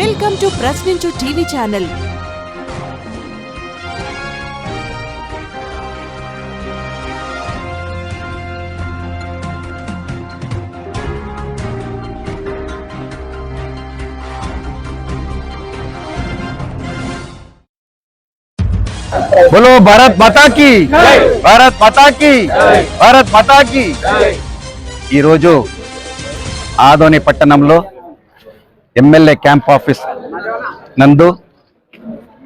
welcome to Prashninchu TV channel बोलो भारत माता की భారత్ మాతా की భారత్ మాతా की ఈరోజు ఆదోని పట్టణంలో ఎమ్మెల్యే క్యాంప్ ఆఫీస్ నందు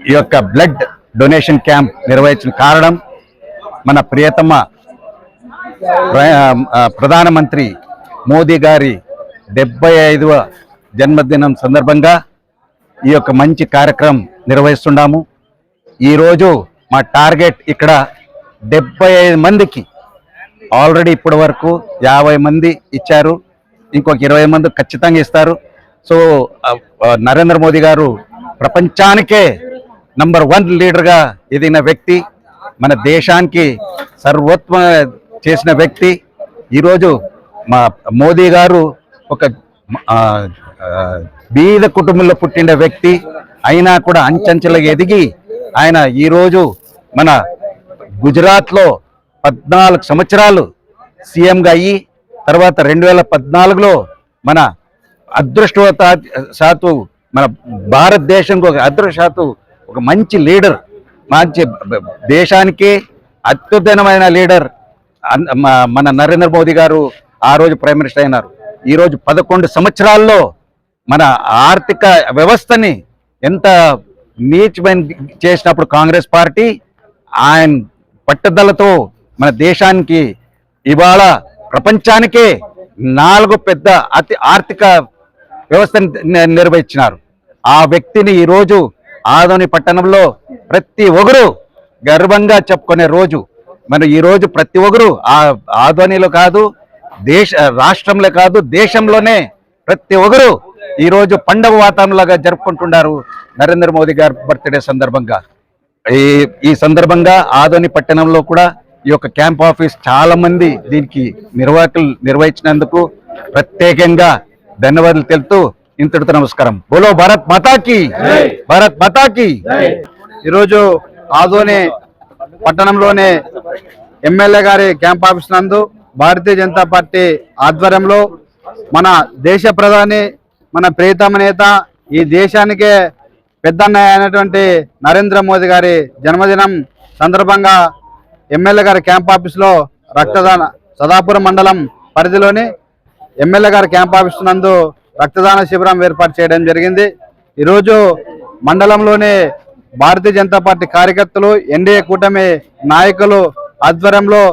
ఈ యొక్క బ్లడ్ డొనేషన్ క్యాంప్ నిర్వహించిన కారణం మన ప్రియతమ ప్ర- ప్రధానమంత్రి మోదీ గారి డెబ్బై ఐదవ జన్మదినం సందర్భంగా ఈ యొక్క మంచి కార్యక్రమం నిర్వహిస్తున్నాము ఈరోజు మా టార్గెట్ ఇక్కడ డెబ్బై ఐదు మందికి ఆల్రెడీ ఇప్పటి వరకు యాభై మంది ఇచ్చారు. ఇంకొక ఇరవై మంది ఖచ్చితంగా ఇస్తారు. సో నరేంద్ర మోదీ గారు ప్రపంచానికే నంబర్ వన్ లీడర్గా ఎదిగిన వ్యక్తి మన దేశానికి సర్వోత్వ చేసిన వ్యక్తి. ఈరోజు మా మోదీ గారు ఒక బీద కుటుంబంలో పుట్టిన వ్యక్తి. అయినా కూడా అంచెంచెలుగా ఎదిగి ఆయన ఈరోజు మన గుజరాత్లో పద్నాలుగు సంవత్సరాలు సీఎంగా అయ్యి తర్వాత రెండు వేల పద్నాలుగులో మన అదృష్టవత శాతు మన భారతదేశంకు ఒక అదృష్టశాతు ఒక మంచి లీడర్ మంచి దేశానికి అత్యుత్తమైన లీడర్ అన్- మన నరేంద్ర మోదీ గారు ఆ రోజు ప్రైమ్ మినిస్టర్ అయినారు. ఈరోజు పదకొండు సంవత్సరాల్లో మన ఆర్థిక వ్యవస్థని ఎంత నీచమైన చేసినప్పుడు కాంగ్రెస్ పార్టీ ఆయన పట్టుదలతో మన దేశానికి ఇవాళ ప్రపంచానికే నాలుగు పెద్ద అతి ఆర్థిక వ్యవస్థను నిర్వహించినారు. ఆ వ్యక్తిని ఈరోజు ఆదోని పట్టణంలో ప్రతి ఒగరు గర్వంగా చెప్పుకునే రోజు. మరి ఈరోజు ప్రతి ఒగరు ఆ ఆదోనిలో కాదు దేశ రాష్ట్రంలో కాదు దేశంలోనే ప్రతి ఒగరు ఈరోజు పండగ వాతావరణంలాగా జరుపుకుంటున్నారు నరేంద్ర మోదీ గారి బర్త్డే సందర్భంగా. ఈ ఈ సందర్భంగా ఆదోని పట్టణంలో కూడా ఈ యొక్క క్యాంప్ ఆఫీస్ చాలా మంది దీనికి నిర్వాహకులు నిర్వహించినందుకు ప్రత్యేకంగా ధన్యవాదాలు తెలుపుతూ ఇంతటితో నమస్కారం. బోలో భారత్ మాతాకి. భారత్ మాతాకి. ఈరోజు ఆదోని పట్టణంలోనే ఎమ్మెల్యే గారి క్యాంప్ ఆఫీస్ నందు భారతీయ జనతా పార్టీ ఆధ్వర్యంలో మన దేశ ప్రధాని మన ప్రియతమ నేత ఈ దేశానికే పెద్దన్నయ్య అయినటువంటి నరేంద్ర మోదీ గారి జన్మదినం సందర్భంగా ఎమ్మెల్యే గారి క్యాంప్ ఆఫీస్లో రక్తదాన సదాపురం మండలం పరిధిలోని ఎమ్మెల్యే గారి క్యాంప్ ఆఫీస్ నందు రక్తదాన శిబిరం ఏర్పాటు చేయడం జరిగింది. ఈరోజు మండలంలోనే భారతీయ జనతా పార్టీ కార్యకర్తలు ఎన్డీఏ కూటమి నాయకులు ఆధ్వర్యంలో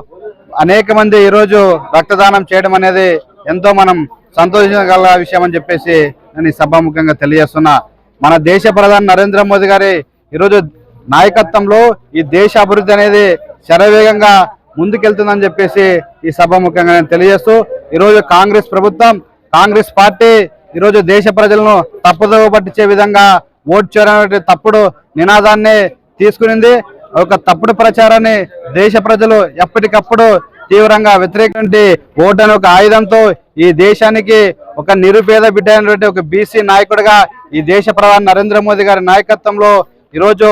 అనేక మంది ఈరోజు రక్తదానం చేయడం అనేది ఎంతో మనం సంతోషించగల విషయం అని చెప్పేసి నేను ఈ సభాముఖంగా తెలియజేస్తున్నా. మన దేశ ప్రధాని నరేంద్ర మోదీ గారి ఈరోజు నాయకత్వంలో ఈ దేశ అభివృద్ధి అనేది శరవేగంగా ముందుకెళ్తుందని చెప్పేసి ఈ సభాముఖంగా నేను తెలియజేస్తూ ఈరోజు కాంగ్రెస్ ప్రభుత్వం కాంగ్రెస్ పార్టీ ఈరోజు దేశ ప్రజలను తప్పుదోవ పట్టించే విధంగా ఓటు చేయడం తప్పుడు నినాదాన్ని తీసుకునింది. ఒక తప్పుడు ప్రచారాన్ని దేశ ప్రజలు ఎప్పటికప్పుడు తీవ్రంగా వ్యతిరేకించి ఓటు అనే ఒక ఆయుధంతో ఈ దేశానికి ఒక నిరుపేద బిడ్డ అయినటువంటి ఒక బీసీ నాయకుడిగా ఈ దేశ ప్రధాని నరేంద్ర మోదీ గారి నాయకత్వంలో ఈరోజు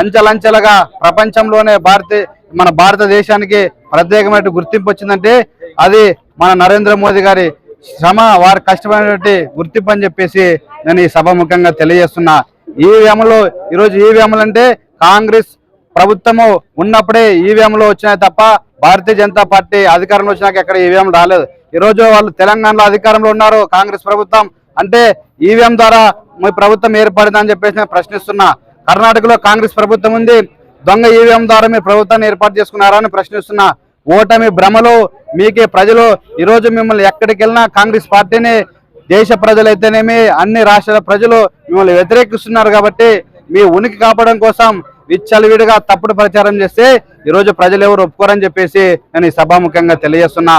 అంచెలంచెలుగా ప్రపంచంలోనే భారతీయ మన భారతదేశానికి ప్రత్యేకమైన గుర్తింపు వచ్చిందంటే అది మన నరేంద్ర మోదీ గారి శ్రమ వారి కష్టమైనటువంటి గుర్తింపు అని చెప్పేసి నేను ఈ సభాముఖంగా తెలియజేస్తున్నా. ఈవీఎంలో ఈరోజు ఈవీఎంలు అంటే కాంగ్రెస్ ప్రభుత్వము ఉన్నప్పుడే ఈవీఎంలు వచ్చినాయి తప్ప భారతీయ జనతా పార్టీ అధికారంలో వచ్చినాక ఎక్కడ ఈవీఎం రాలేదు. ఈరోజు వాళ్ళు తెలంగాణలో అధికారంలో ఉన్నారు కాంగ్రెస్ ప్రభుత్వం. అంటే ఈవీఎం ద్వారా మీ ప్రభుత్వం ఏర్పడిందని చెప్పేసి నేను ప్రశ్నిస్తున్నా. కర్ణాటకలో కాంగ్రెస్ ప్రభుత్వం ఉంది దొంగ ఈవీఎం ద్వారా మీరు ప్రభుత్వాన్ని ఏర్పాటు చేసుకున్నారని ప్రశ్నిస్తున్నా ఓటమి భ్రమలో మీకే ప్రజలు ఈరోజు మిమ్మల్ని ఎక్కడికి వెళ్ళినా కాంగ్రెస్ పార్టీని దేశ ప్రజలైతేనేమి అన్ని రాష్ట్రాల ప్రజలు మిమ్మల్ని వ్యతిరేకిస్తున్నారు కాబట్టి మీ ఉనికి కాపాడడం కోసం విచ్చలవిడిగా తప్పుడు ప్రచారం చేస్తే ఈరోజు ప్రజలు ఎవరు ఒప్పుకోరని చెప్పేసి నేను ఈ సభాముఖంగా తెలియజేస్తున్నా.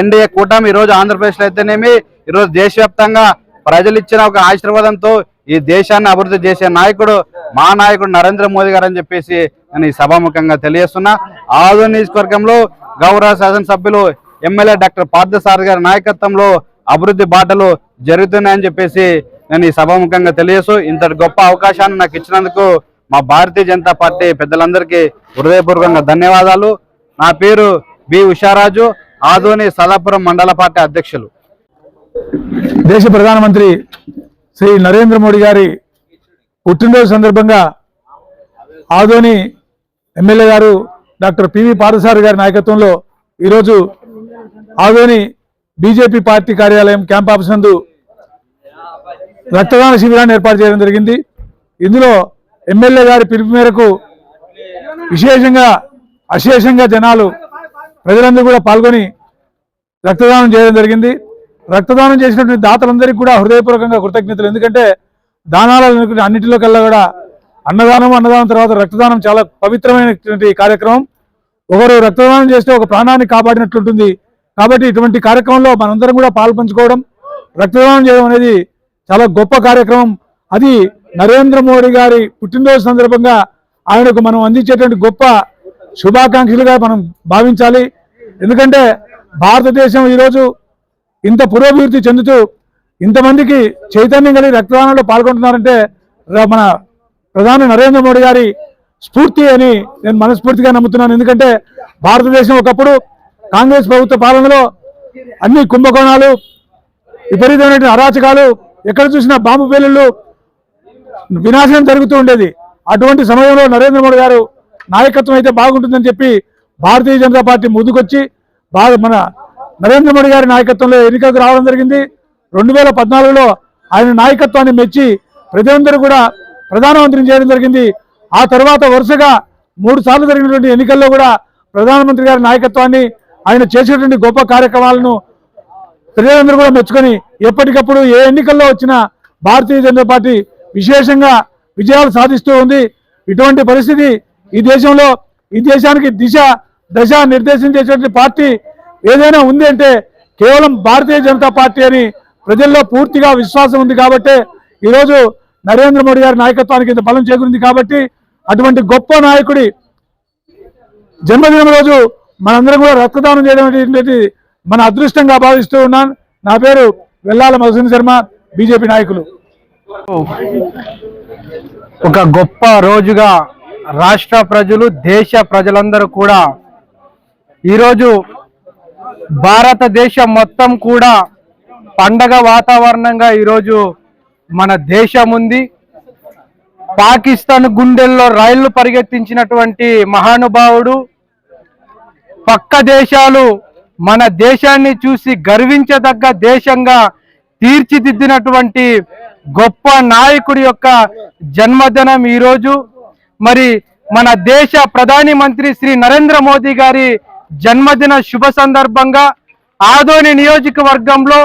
ఎన్డీఏ కూటమి ఈరోజు ఆంధ్రప్రదేశ్లో అయితేనేమి ఈరోజు దేశవ్యాప్తంగా ప్రజలు ఇచ్చిన ఒక ఆశీర్వాదంతో ఈ దేశాన్ని అభివృద్ధి చేసే నాయకుడు మా నాయకుడు నరేంద్ర మోదీ గారు అని చెప్పేసి నేను ఈ సభాముఖంగా తెలియజేస్తున్నా. ఆదోని నియోజకవర్గంలో గౌరవ శాసనసభ్యులు ఎమ్మెల్యే డాక్టర్ పార్థసారథి గారి నాయకత్వంలో అభివృద్ధి బాటలు జరుగుతున్నాయని చెప్పేసి నేను ఈ సభాముఖంగా తెలియజేస్తూ ఇంతటి గొప్ప అవకాశాన్ని నాకు ఇచ్చినందుకు మా భారతీయ జనతా పార్టీ పెద్దలందరికీ హృదయపూర్వకంగా ధన్యవాదాలు. నా పేరు బి ఉషారాజు ఆదోని సదాపురం మండల పార్టీ అధ్యక్షులు. దేశ ప్రధానమంత్రి శ్రీ నరేంద్ర మోడీ గారి పుట్టినరోజు సందర్భంగా ఆదోని ఎమ్మెల్యే గారు డాక్టర్ పివి పాదసారి గారి నాయకత్వంలో ఈరోజు ఆదోని బీజేపీ పార్టీ కార్యాలయం క్యాంప్ ఆఫీస్ నందు రక్తదాన శిబిరాన్ని ఏర్పాటు చేయడం జరిగింది. ఇందులో ఎమ్మెల్యే గారి పిలుపు మేరకు విశేషంగా అశేషంగా జనాలు ప్రజలందరూ కూడా పాల్గొని రక్తదానం చేయడం జరిగింది. రక్తదానం చేసినటువంటి దాతలందరికీ కూడా హృదయపూర్వకంగా కృతజ్ఞతలు. ఎందుకంటే దానాల అన్నిటిలో కల్లా కూడా అన్నదానం అన్నదానం తర్వాత రక్తదానం చాలా పవిత్రమైనటువంటి కార్యక్రమం. ఒకరు రక్తదానం చేస్తే ఒక ప్రాణాన్ని కాపాడినట్లుంటుంది. కాబట్టి ఇటువంటి కార్యక్రమంలో మనందరం కూడా పాల్పంచుకోవడం రక్తదానం చేయడం అనేది చాలా గొప్ప కార్యక్రమం. అది నరేంద్ర మోడీ గారి పుట్టినరోజు సందర్భంగా ఆయనకు మనం అందించేటువంటి గొప్ప శుభాకాంక్షలుగా మనం భావించాలి. ఎందుకంటే భారతదేశం ఈరోజు ఇంత పురోభివృద్ధి చెందుతూ ఇంతమందికి చైతన్యం కలిగి రక్తదానంలో పాల్గొంటున్నారంటే మన ప్రధాని నరేంద్ర మోడీ గారి స్ఫూర్తి అని నేను మనస్ఫూర్తిగా నమ్ముతున్నాను. ఎందుకంటే భారతదేశం ఒకప్పుడు కాంగ్రెస్ ప్రభుత్వ పాలనలో అన్ని కుంభకోణాలు విపరీతమైన అరాచకాలు ఎక్కడ చూసినా బాంబు పేలుళ్ళు వినాశనం జరుగుతూ ఉండేది. అటువంటి సమయంలో నరేంద్ర మోడీ గారు నాయకత్వం అయితే బాగుంటుందని చెప్పి భారతీయ జనతా పార్టీ ముందుకొచ్చి బాగా మన నరేంద్ర మోడీ గారి నాయకత్వంలో ఎన్నికలకు రావడం జరిగింది. రెండు వేల పద్నాలుగులో ఆయన నాయకత్వాన్ని మెచ్చి ప్రజలందరూ కూడా ప్రధానమంత్రిని చేయడం జరిగింది. ఆ తర్వాత వరుసగా మూడు సార్లు జరిగినటువంటి ఎన్నికల్లో కూడా ప్రధానమంత్రి గారి నాయకత్వాన్ని ఆయన చేసేటువంటి గొప్ప కార్యక్రమాలను ప్రజలందరూ కూడా మెచ్చుకొని ఎప్పటికప్పుడు ఏ ఎన్నికల్లో వచ్చినా భారతీయ జనతా పార్టీ విశేషంగా విజయాలు సాధిస్తూ ఉంది. ఇటువంటి పరిస్థితి ఈ దేశంలో ఈ దేశానికి దిశ దశ నిర్దేశించేటువంటి పార్టీ ఏదైనా ఉంది అంటే కేవలం భారతీయ జనతా పార్టీ అని ప్రజల్లో పూర్తిగా విశ్వాసం ఉంది కాబట్టి ఈరోజు నరేంద్ర మోడీ గారి నాయకత్వానికి ఇంత బలం చేకూరింది కాబట్టి అటువంటి గొప్ప నాయకుడి జన్మదినం రోజు మనందరం కూడా రక్తదానం చేయడం అనేటువంటిది మన అదృష్టంగా భావిస్తూ ఉన్నాను నా పేరు వెల్లాల మధుసూన్ శర్మ బీజేపీ నాయకులు. ఒక గొప్ప రోజుగా రాష్ట్ర ప్రజలు దేశ ప్రజలందరూ కూడా ఈరోజు భారతదేశం మొత్తం కూడా పండగ వాతావరణంగా ఈరోజు మన దేశం ఉంది పాకిస్తాన్ గుండెల్లో రైళ్ళు పరిగెత్తించినటువంటి మహానుభావుడు పక్క దేశాలు మన దేశాన్ని చూసి గర్వించదగ్గ దేశంగా తీర్చిదిద్దినటువంటి గొప్ప నాయకుడి యొక్క జన్మదినం ఈరోజు. మరి మన దేశ ప్రధాని మంత్రి శ్రీ నరేంద్ర మోదీ గారి జన్మదిన శుభ సందర్భంగా ఆదోని నియోజకవర్గంలో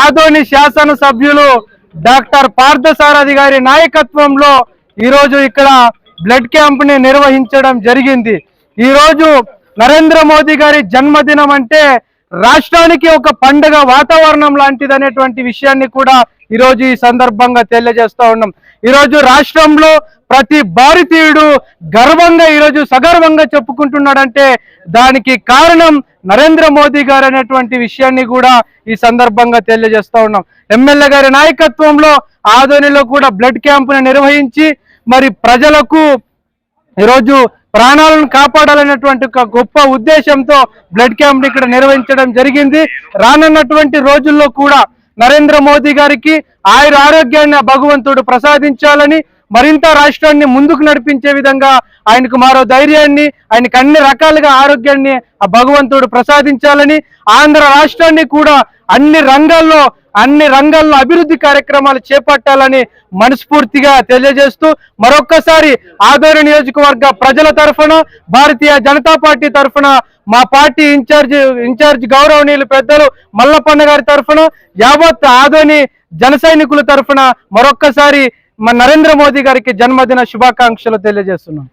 ఆదోని శాసనసభ్యులు డాక్టర్ పార్థసారథి గారి నాయకత్వంలో ఈరోజు ఇక్కడ బ్లడ్ క్యాంప్ని నిర్వహించడం జరిగింది. ఈరోజు నరేంద్ర మోదీ గారి జన్మదినం అంటే రాష్ట్రానికి ఒక పండుగ వాతావరణం లాంటిది అనేటువంటి విషయాన్ని కూడా ఈరోజు ఈ సందర్భంగా తెలియజేస్తూ ఉన్నాం. ఈరోజు రాష్ట్రంలో ప్రతి భారతీయుడు గర్వంగా ఈరోజు సగర్వంగా చెప్పుకుంటున్నాడంటే దానికి కారణం నరేంద్ర మోదీ గారు అనేటువంటి విషయాన్ని కూడా ఈ సందర్భంగా తెలియజేస్తా ఉన్నాం. ఎమ్మెల్యే గారి నాయకత్వంలో ఆదోనిలో కూడా బ్లడ్ క్యాంపును నిర్వహించి మరి ప్రజలకు ఈరోజు ప్రాణాలను కాపాడాలనేటువంటి ఒక గొప్ప ఉద్దేశంతో బ్లడ్ క్యాంప్ ఇక్కడ నిర్వహించడం జరిగింది. రానున్నటువంటి రోజుల్లో కూడా నరేంద్ర మోదీ గారికి ఆయుర ఆరోగ్యాన్ని భగవంతుడు ప్రసాదించాలని మరింత రాష్ట్రాన్ని ముందుకు నడిపించే విధంగా ఆయనకు మరో ధైర్యాన్ని ఆయనకు అన్ని రకాలుగా ఆరోగ్యాన్ని ఆ భగవంతుడు ప్రసాదించాలని ఆంధ్ర రాష్ట్రాన్ని కూడా అన్ని రంగాల్లో అన్ని రంగాల్లో అభివృద్ధి కార్యక్రమాలు చేపట్టాలని మనస్ఫూర్తిగా తెలియజేస్తూ మరొక్కసారి ఆదోని నియోజకవర్గ ప్రజల తరఫున భారతీయ జనతా పార్టీ తరఫున మా పార్టీ ఇన్ఛార్జ్ ఇన్ఛార్జ్ గౌరవనీయులు పెద్దలు మల్లప్పన్న గారి తరఫున యావత్ ఆదోని జన సైనికుల తరఫున మరొక్కసారి మన నరేంద్ర మోదీ గారికి జన్మదిన శుభాకాంక్షలు తెలియజేస్తున్నాం.